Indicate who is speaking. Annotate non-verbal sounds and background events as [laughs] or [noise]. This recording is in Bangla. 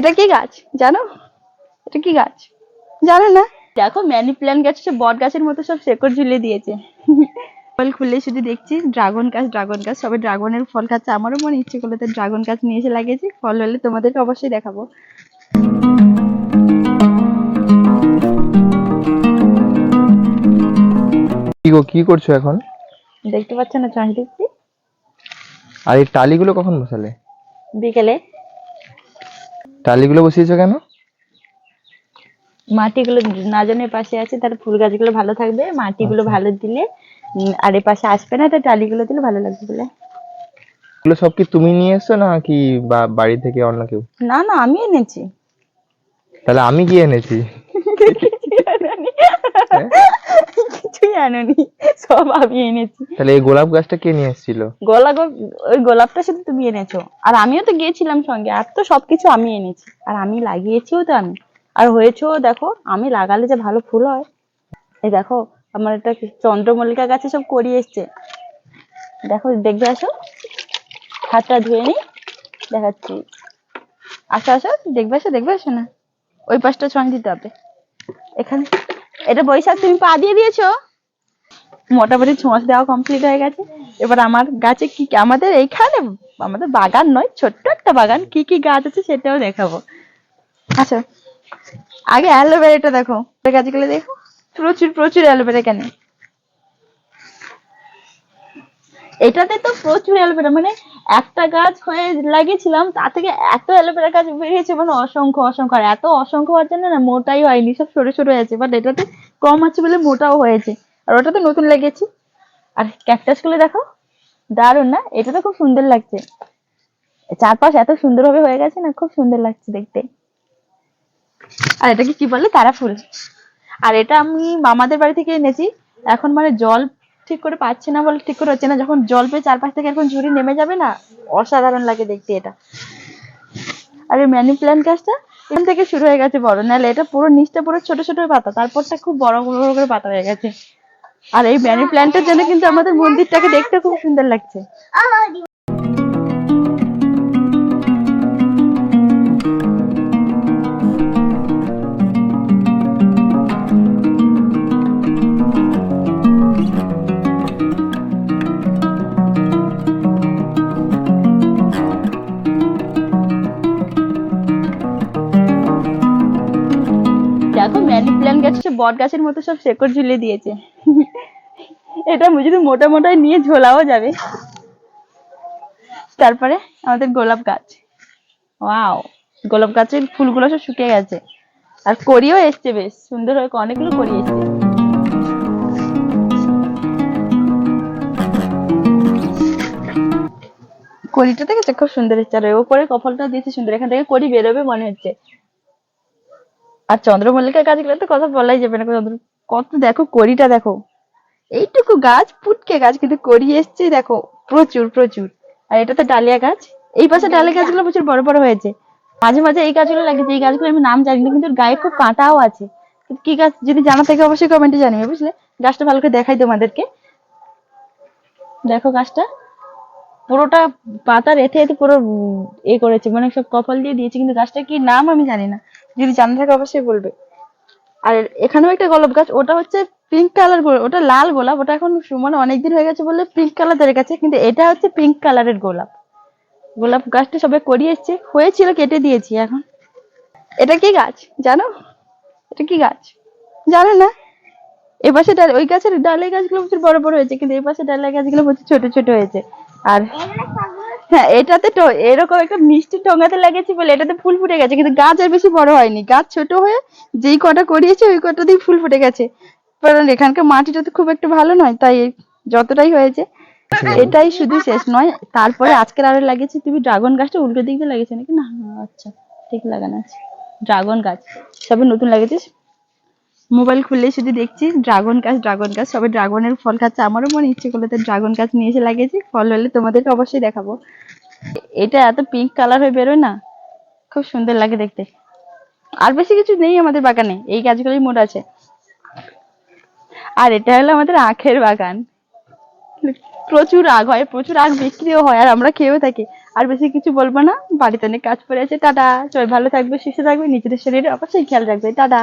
Speaker 1: এটা কি গাছ? জানো? এটা কি গাছ? জানো না? দেখো ম্যানি প্ল্যান্ট গাছ সব বট গাছের মতো সব শেকড় ঝুলিয়ে দিয়েছে। ফল খুলে শুধু দেখছি ড্রাগন গাছ ড্রাগন গাছ সবাই ড্রাগনের ফল খাচ্ছে। আমারও মনে ইচ্ছে করল তো ড্রাগন গাছ নিয়ে এসে লাগিয়েছি ফল হলে তোমাদেরকে অবশ্যই দেখাবো।
Speaker 2: কি করছ এখন?
Speaker 1: দেখতে পাচ্ছ না দিচ্ছি
Speaker 2: আর এই টালিগুলো কখন বসালে?
Speaker 1: বিকেলে।
Speaker 2: টালিগুলো বসিয়েছো কেন?
Speaker 1: মাটিগুলো না জানে পাশে আছে তার ফুল গাছগুলো ভালো থাকবে। মাটিগুলো ভালো দিলে আর এ পাশে আসবে না তার টালিগুলো দিলে ভালো লাগবে বলে।
Speaker 2: এগুলো সব কি তুমি নিয়ে এসছো না কি বাড়ি থেকে অন্য কেউ?
Speaker 1: না না আমি এনেছি।
Speaker 2: তাহলে আমি কি এনেছি। [laughs]
Speaker 1: আনোনি সব আমি এনেছি।
Speaker 2: তাহলে এই গোলাপ গাছটা কে নিয়ে এসেছিল?
Speaker 1: গোলাপ ওই গোলাপটা শুধু তুমি এনেছো। আর আমিও তো গিয়েছিলাম সঙ্গে আর তো সবকিছু আমি এনেছি। আর আমি লাগিয়েছিও তো আমি। আর হয়েছেও দেখো আমি লাগালে যে ভালো ফুল হয়। এই দেখো আমার একটা চন্দ্রমল্লিকা গাছে সব করিয়ে এসছে। দেখো দেখবে আসো? হাতটা ধুয়ে নি দেখাচ্ছি। আসো আসো দেখবে আসো দেখবে আসো না। ওই পাশটা ছয় দিতে হবে। এখানে এটা বৈশাখ তুমি পা দিয়ে দিয়েছ? মোটামুটি ছোঁয়াচ দেওয়া কমপ্লিট হয়ে গেছে। এবার আমার গাছে কি আমাদের এইখানে আমাদের বাগান নয়, ছোট্ট একটা বাগান। কি কি গাছ আছে সেটাও দেখাবো। আচ্ছা আগে অ্যালোভেরাটা দেখো। গাছগুলো দেখো। প্রচুর প্রচুর অ্যালোভেরা কেন? এটাতে তো প্রচুর অ্যালোভেরা। মানে একটা গাছ হয়ে লাগিয়েছিলাম, তা থেকে এত অ্যালোভেরা গাছ বেরিয়েছে মানে অসংখ্য অসংখ্য। আর এত অসংখ্য হওয়ার জন্য না, মোটাই হয়নি। সব ছোট ছোট হয়েছে বাট এটাতে কম আছে বলে মোটাও হয়েছে। আর ওটা তো নতুন লাগিয়েছি। আর ক্যাকটাসগুলো দেখো, দারুণ না? এটা তো খুব সুন্দর লাগছে। চারপাশ এত সুন্দরভাবে হয়ে গেছে না, খুব সুন্দর লাগছে দেখতে। আর এটা কি কি বলে? তারা ফুল। আর এটা আমি মামাদের বাড়ি থেকে এনেছি। এখন মানে জল ঠিক করে পাচ্ছে না বলে ঠিক করে হচ্ছে না। যখন জল পেয়ে চারপাশ থেকে এখন ঝুড়ি নেমে যাবে না, অসাধারণ লাগে দেখতে এটা। আর এই ম্যানি প্ল্যান্ট গাছটা এখান থেকে শুরু হয়ে গেছে বড়। নাহলে এটা পুরো নিচটা পুরো ছোট ছোট পাতা, তারপরটা খুব বড় বড় করে পাতা হয়ে গেছে। আর এই ম্যানি প্ল্যান্টের জন্য কিন্তু আমাদের মন্দিরটাকে দেখতে খুব সুন্দর লাগছে। দেখো ম্যানি প্ল্যান্ট গাছ বট গাছের মতো সব শেকড় ঝুলিয়ে দিয়েছে। এটা যদি মোটা মোটা নিয়ে ঝোলাও যাবে। তারপরে আমাদের গোলাপ গাছ। ওয়াও, গোলাপ গাছের ফুলগুলো সব শুকিয়ে গেছে। আর করিও এসছে বেশ, সুন্দর হয়ে অনেকগুলো করি এসছে। কড়িটা দেখেছ? খুব সুন্দর এসছে। আর এর উপরে কপালটা দিয়েছে সুন্দর। এখান থেকে কড়ি বেরোবে মনে হচ্ছে। আর চন্দ্রমল্লিকা গাছগুলো তো কথা বলাই যাবে না। চন্দ্র কত দেখো, কড়িটা দেখো। এইটুকু গাছ পুটকে গাছ কিন্তু কড়ি এসছে দেখো প্রচুর প্রচুর। আর এটা তো ডালিয়া গাছ। এই পাশে ডালিয়া। গাছগুলো প্রচুর বড় বড় হয়েছে। মাঝে মাঝে এই গাছগুলো লাগিয়েছে এই গাছগুলো আমি নাম জানি না কিন্তু গায়ে খুব কাঁটাও আছে। কি গাছ যদি জানা থাকে অবশ্যই কমেন্টে জানিবে বুঝলে? গাছটা ভালো করে দেখাই তোমাদেরকে। দেখো গাছটা। পুরোটা পাতা রেথে রেথে পুরো এ করেছে মানে সব কপাল দিয়ে দিয়েছে কিন্তু গাছটা কি নাম আমি জানি না। যদি জানা থাকে অবশ্যই বলবে। আর এখানেও একটা গোলাপ গাছ, ওটা হচ্ছে পিঙ্ক কালার ওটা লাল গোলাপ, ওটা এখন মানে অনেকদিন হয়ে গেছে বলে পিঙ্ক কালার ধরে গেছে, কিন্তু এটা হচ্ছে পিঙ্ক কালারের গোলাপ। গোলাপ গাছটা সবাই করিয়ে এসছে, হয়েছিল, কেটে দিয়েছি এখন। এটা কি গাছ জানো? এটা কি গাছ? জানো না? এই পাশে ডাল, ওই গাছের ডালের গাছগুলো প্রচুর বড় বড় হয়েছে, কিন্তু এই পাশে গাছগুলো প্রচুর ছোট ছোট হয়েছে। আর হ্যাঁ এটাতে তো এরকম একটা মিষ্টি ঠোঙাতে লাগিয়েছি বলে এটাতে ফুল ফুটে গেছে কিন্তু গাছ আর বেশি বড় হয়নি। গাছ ছোট হয়ে যেই কটা করিয়েছে ওই কটাতেই ফুল ফুটে গেছে। কারণ এখানকার মাটিটা তো খুব একটা ভালো নয় তাই যতটাই হয়েছে এটাই শুধু শেষ নয় তারপরে আজকের আরও লাগিয়েছি তুমি ড্রাগন গাছটা উল্টো দিক দিয়ে লাগিয়েছো নাকি? না আচ্ছা ঠিক লাগানো আছে। ড্রাগন গাছ সবে নতুন লাগিয়েছিস? মোবাইল খুললে শুধু দেখছি ড্রাগন গাছ ড্রাগন গাছ, সবাই ড্রাগনের ফল খাচ্ছে। আমারও মনে ইচ্ছে করল তো ড্রাগন গাছ নিয়ে এসে লাগিয়েছি, ফল হলে তোমাদেরকে অবশ্যই দেখাবো। এটা এত পিঙ্ক কালার হয়ে বেরোয় না, খুব সুন্দর লাগে দেখতে। আর বেশি কিছু নেই আমাদের বাগানে, এই গাছগুলোই মোট আছে। আর এটা হলো আমাদের আখের বাগান। প্রচুর আগ হয়, প্রচুর আগ বিক্রিও হয়, আর আমরা খেয়েও থাকি। আর বেশি কিছু বলব না, বাড়িতে অনেক কাজ পড়ে আছে, টাটা। সবাই ভালো থাকবে, সুস্থ থাকবে, নিজেদের শরীরে অবশ্যই খেয়াল রাখবে। টাটা।